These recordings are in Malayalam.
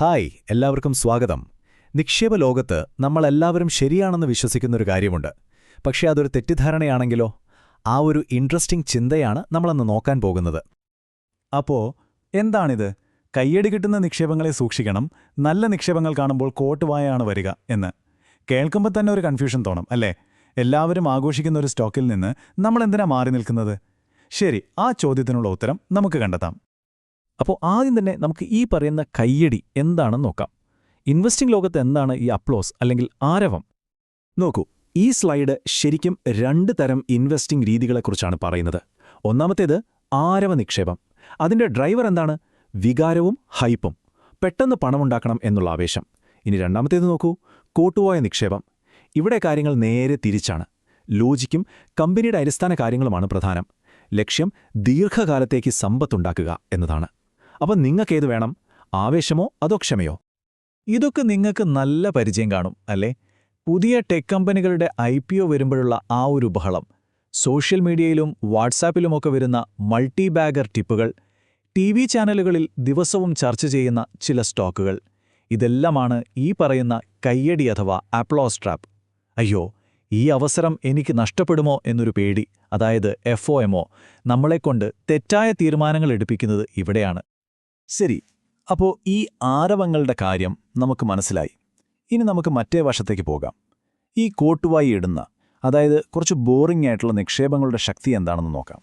ഹായ് എല്ലാവർക്കും സ്വാഗതം. നിക്ഷേപ ലോകത്ത് നമ്മളെല്ലാവരും ശരിയാണെന്ന് വിശ്വസിക്കുന്നൊരു കാര്യമുണ്ട്. പക്ഷേ അതൊരു തെറ്റിദ്ധാരണയാണെങ്കിലോ? ആ ഒരു ഇൻട്രസ്റ്റിംഗ് ചിന്തയാണ് നമ്മളന്ന് നോക്കാൻ പോകുന്നത്. അപ്പോ എന്താണിത്? കയ്യടി കിട്ടുന്ന നിക്ഷേപങ്ങളെ സൂക്ഷിക്കണം നല്ല നിക്ഷേപങ്ങൾ കാണുമ്പോൾ കോട്ടുവായാണ് വരിക എന്ന്. കേൾക്കുമ്പോൾ തന്നെ ഒരു കൺഫ്യൂഷൻ തോന്നും അല്ലേ? എല്ലാവരും ആഘോഷിക്കുന്ന ഒരു സ്റ്റോക്കിൽ നിന്ന് നമ്മളെന്തിനാ മാറി നിൽക്കുന്നത്? ശരി ആ ചോദ്യത്തിനുള്ള ഉത്തരം നമുക്ക് കണ്ടെത്താം. അപ്പോൾ ആദ്യം തന്നെ നമുക്ക് ഈ പറയുന്ന കയ്യടി എന്താണെന്ന് നോക്കാം. ഇൻവെസ്റ്റിംഗ് ലോകത്ത് എന്താണ് ഈ അപ്ലോസ് അല്ലെങ്കിൽ ആരവം? നോക്കൂ ഈ സ്ലൈഡ് ശരിക്കും രണ്ട് തരം ഇൻവെസ്റ്റിംഗ് രീതികളെക്കുറിച്ചാണ് പറയുന്നത്. ഒന്നാമത്തേത് ആരവ നിക്ഷേപം. അതിന്റെ ഡ്രൈവർ എന്താണ്? വികാരവും ഹൈപ്പും. പെട്ടെന്ന് പണമുണ്ടാക്കണം എന്നുള്ള ആവേശം. ഇനി രണ്ടാമത്തേത് നോക്കൂ കോട്ടുപോയ നിക്ഷേപം. ഇവിടെ കാര്യങ്ങൾ നേരെ തിരിച്ചാണ്. ലോജിക്കും കമ്പനിയുടെ അടിസ്ഥാന കാര്യങ്ങളുമാണ് പ്രധാനം. ലക്ഷ്യം ദീർഘകാലത്തേക്ക് സമ്പത്തുണ്ടാക്കുക എന്നതാണ്. അപ്പം നിങ്ങൾക്കേത് വേണം? ആവേശമോ അതോ ക്ഷമയോ? ഇതൊക്കെ നിങ്ങൾക്ക് നല്ല പരിചയം കാണും അല്ലേ? പുതിയ ടെക് കമ്പനികളുടെ ഐ പി ഒ വരുമ്പോഴുള്ള ആ ഒരു ബഹളം. സോഷ്യൽ മീഡിയയിലും വാട്സാപ്പിലുമൊക്കെ വരുന്ന മൾട്ടി ബാഗർ ടിപ്പുകൾ ടി വി ചാനലുകളിൽ ദിവസവും ചർച്ച ചെയ്യുന്ന ചില സ്റ്റോക്കുകൾ. ഇതെല്ലാമാണ് ഈ പറയുന്ന കയ്യടി അഥവാ ആപ്ലോസ് ട്രാപ്പ്. അയ്യോ ഈ അവസരം എനിക്ക് നഷ്ടപ്പെടുമോ എന്നൊരു പേടി അതായത് എഫ് ഒ എമ്മോ നമ്മളെക്കൊണ്ട് തെറ്റായ തീരുമാനങ്ങൾ എടുപ്പിക്കുന്നത് ഇവിടെയാണ്. ശരി അപ്പോൾ ഈ ആരവങ്ങളുടെ കാര്യം നമുക്ക് മനസ്സിലായി. ഇനി നമുക്ക് മറ്റേ വശത്തേക്ക് പോകാം. ഈ കോട്ടുവായി ഇടുന്ന അതായത് കുറച്ച് ബോറിംഗ് ആയിട്ടുള്ള നിക്ഷേപങ്ങളുടെ ശക്തി എന്താണെന്ന് നോക്കാം.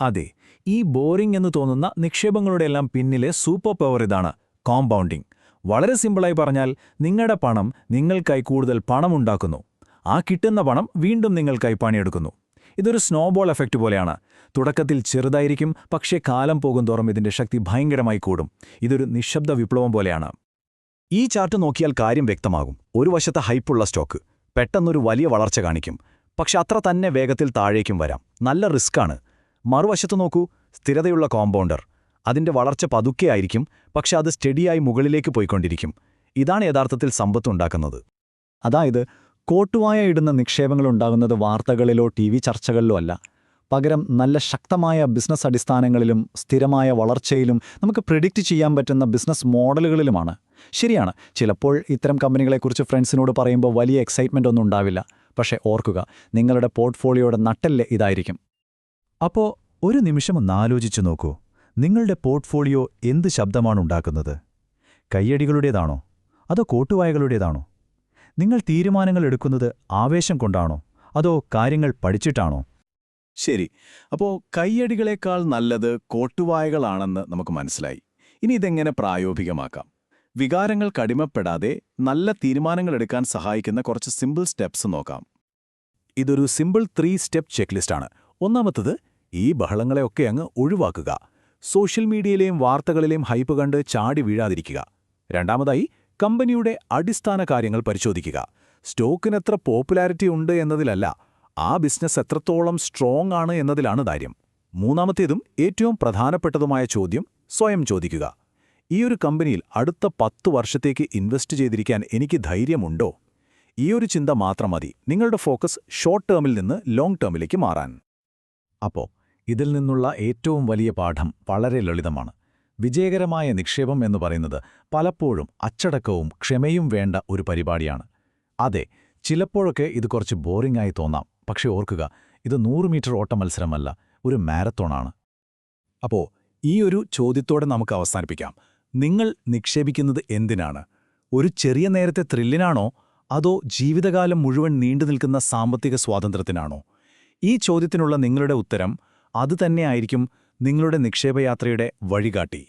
അതെ ഈ ബോറിംഗ് എന്ന് തോന്നുന്ന നിക്ഷേപങ്ങളുടെ എല്ലാം പിന്നിലെ സൂപ്പർ പവർ ഇതാണ് കോമ്പൗണ്ടിംഗ്. വളരെ സിമ്പിളായി പറഞ്ഞാൽ നിങ്ങളുടെ പണം നിങ്ങൾക്കായി കൂടുതൽ പണമുണ്ടാക്കുന്നു. ആ കിട്ടുന്ന പണം വീണ്ടും നിങ്ങൾക്കായി പണിയെടുക്കുന്നു. ഇതൊരു സ്നോബോൾ എഫക്റ്റ് പോലെയാണ്. തുടക്കത്തിൽ ചെറുതായിരിക്കും പക്ഷേ കാലം പോകും തോറും ഇതിന്റെ ശക്തി ഭയങ്കരമായി കൂടും. ഇതൊരു നിശബ്ദ വിപ്ലവം പോലെയാണ്. ഈ ചാർട്ട് നോക്കിയാൽ കാര്യം വ്യക്തമാകും. ഒരു വശത്തെ ഹൈപ്പുള്ള സ്റ്റോക്ക് പെട്ടെന്നൊരു വലിയ വളർച്ച കാണിക്കും. പക്ഷെ അത്ര തന്നെ വേഗത്തിൽ താഴേക്കും വരാം. നല്ല റിസ്ക്കാണ് മറുവശത്ത് നോക്കൂ സ്ഥിരതയുള്ള കോമ്പൗണ്ടർ അതിന്റെ വളർച്ച പതുക്കെയായിരിക്കും പക്ഷെ അത് സ്റ്റഡിയായി മുകളിലേക്ക് പോയിക്കൊണ്ടിരിക്കും. ഇതാണ് യഥാർത്ഥത്തിൽ സമ്പത്തുണ്ടാക്കുന്നത് അതായത് കോട്ടുവായ ഇടുന്ന നിക്ഷേപങ്ങൾ നിക്ഷേപങ്ങളുണ്ടാകുന്നത് വാർത്തകളിലോ ടി വി ചർച്ചകളിലോ അല്ല. പകരം നല്ല ശക്തമായ ബിസിനസ് അടിസ്ഥാനങ്ങളിലും സ്ഥിരമായ വളർച്ചയിലും നമുക്ക് പ്രിഡിക്റ്റ് ചെയ്യാൻ പറ്റുന്ന ബിസിനസ് മോഡലുകളിലുമാണ്. ശരിയാണ് ചിലപ്പോൾ ഇത്തരം കമ്പനികളെക്കുറിച്ച് ഫ്രണ്ട്സിനോട് പറയുമ്പോൾ വലിയ എക്സൈറ്റ്മെന്റ് ഒന്നും ഉണ്ടാവില്ല. പക്ഷേ ഓർക്കുക നിങ്ങളുടെ പോർട്ട്ഫോളിയോയുടെ നട്ടല്ല ഇതായിരിക്കും. അപ്പോൾ ഒരു നിമിഷം ഒന്ന് ആലോചിച്ചു നോക്കൂ. നിങ്ങളുടെ പോർട്ട്ഫോളിയോ എന്ത് ശബ്ദമാണ് ഉണ്ടാക്കുന്നത്? കയ്യടികളുടേതാണോ? അതോ കോട്ടുവായകളുടേതാണോ? നിങ്ങൾ തീരുമാനങ്ങൾ എടുക്കുന്നത് ആവേശം കൊണ്ടാണോ? അതോ കാര്യങ്ങൾ പഠിച്ചിട്ടാണോ? ശരി. അപ്പോ കയ്യടികളേക്കാൾ നല്ലത് കോട്ടുവായകളാണെന്ന് നമുക്ക് മനസ്സിലായി. ഇനി ഇതെങ്ങനെ പ്രായോഗികമാക്കാം? വികാരങ്ങൾ കടിമപ്പെടാതെ നല്ല തീരുമാനങ്ങൾ എടുക്കാൻ സഹായിക്കുന്ന കുറച്ച് സിമ്പിൾ സ്റ്റെപ്സ് നോക്കാം. ഇതൊരു സിമ്പിൾ ത്രീ സ്റ്റെപ്പ് ചെക്ക് ചെക്ക്ലിസ്റ്റാണ് ഒന്നാമത്തത് ഈ ബഹളങ്ങളെയൊക്കെ അങ്ങ് ഒഴിവാക്കുക. സോഷ്യൽ മീഡിയയിലെയും വാർത്തകളിലെയും ഹൈപ്പ് കണ്ട് ചാടി വീഴാതിരിക്കുക. രണ്ടാമതായി കമ്പനിയുടെ അടിസ്ഥാന കാര്യങ്ങൾ പരിശോധിക്കുക. സ്റ്റോക്കിനെത്ര പോപ്പുലാരിറ്റി ഉണ്ട് എന്നതിലല്ല ആ ബിസിനസ് എത്രത്തോളം സ്ട്രോങ് ആണ് എന്നതിലാണ് കാര്യം മൂന്നാമത്തേതും ഏറ്റവും പ്രധാനപ്പെട്ടതുമായ ചോദ്യം സ്വയം ചോദിക്കുക. ഈ ഒരു കമ്പനിയിൽ അടുത്ത പത്ത് വർഷത്തേക്ക് ഇൻവെസ്റ്റ് ചെയ്തിരിക്കാൻ എനിക്ക് ധൈര്യമുണ്ടോ? ഈ ഒരു ചിന്ത മാത്രം മതി. നിങ്ങളുടെ ഫോക്കസ് ഷോർട്ട് ടേമിൽ നിന്ന് ലോങ് ടേമിലേക്ക് മാറാൻ. അപ്പോ ഇതിൽ നിന്നുള്ള ഏറ്റവും വലിയ പാഠം വളരെ ലളിതമാണ്. വിജയകരമായ നിക്ഷേപം എന്ന് പറയുന്നത് പലപ്പോഴും അച്ചടക്കവും ക്ഷമയും വേണ്ട ഒരു പരിപാടിയാണ്. അതെ ചിലപ്പോഴൊക്കെ ഇത് കുറച്ച് ബോറിംഗായി തോന്നാം. പക്ഷേ ഓർക്കുക ഇത് നൂറ് മീറ്റർ ഓട്ട മത്സരമല്ല ഒരു മാരത്തോണാണ്. അപ്പോൾ ഈ ഒരു ചോദ്യത്തോടെ നമുക്ക് അവസാനിപ്പിക്കാം. നിങ്ങൾ നിക്ഷേപിക്കുന്നത് എന്തിനാണ്? ഒരു ചെറിയ നേരത്തെ ത്രില്ലിനാണോ? അതോ ജീവിതകാലം മുഴുവൻ നീണ്ടുനിൽക്കുന്ന സാമ്പത്തിക സ്വാതന്ത്ര്യത്തിനാണോ? ഈ ചോദ്യത്തിനുള്ള നിങ്ങളുടെ ഉത്തരം അതുതന്നെയായിരിക്കും നിങ്ങളുടെ നിക്ഷേപയാത്രയുടെ വഴികാട്ടി.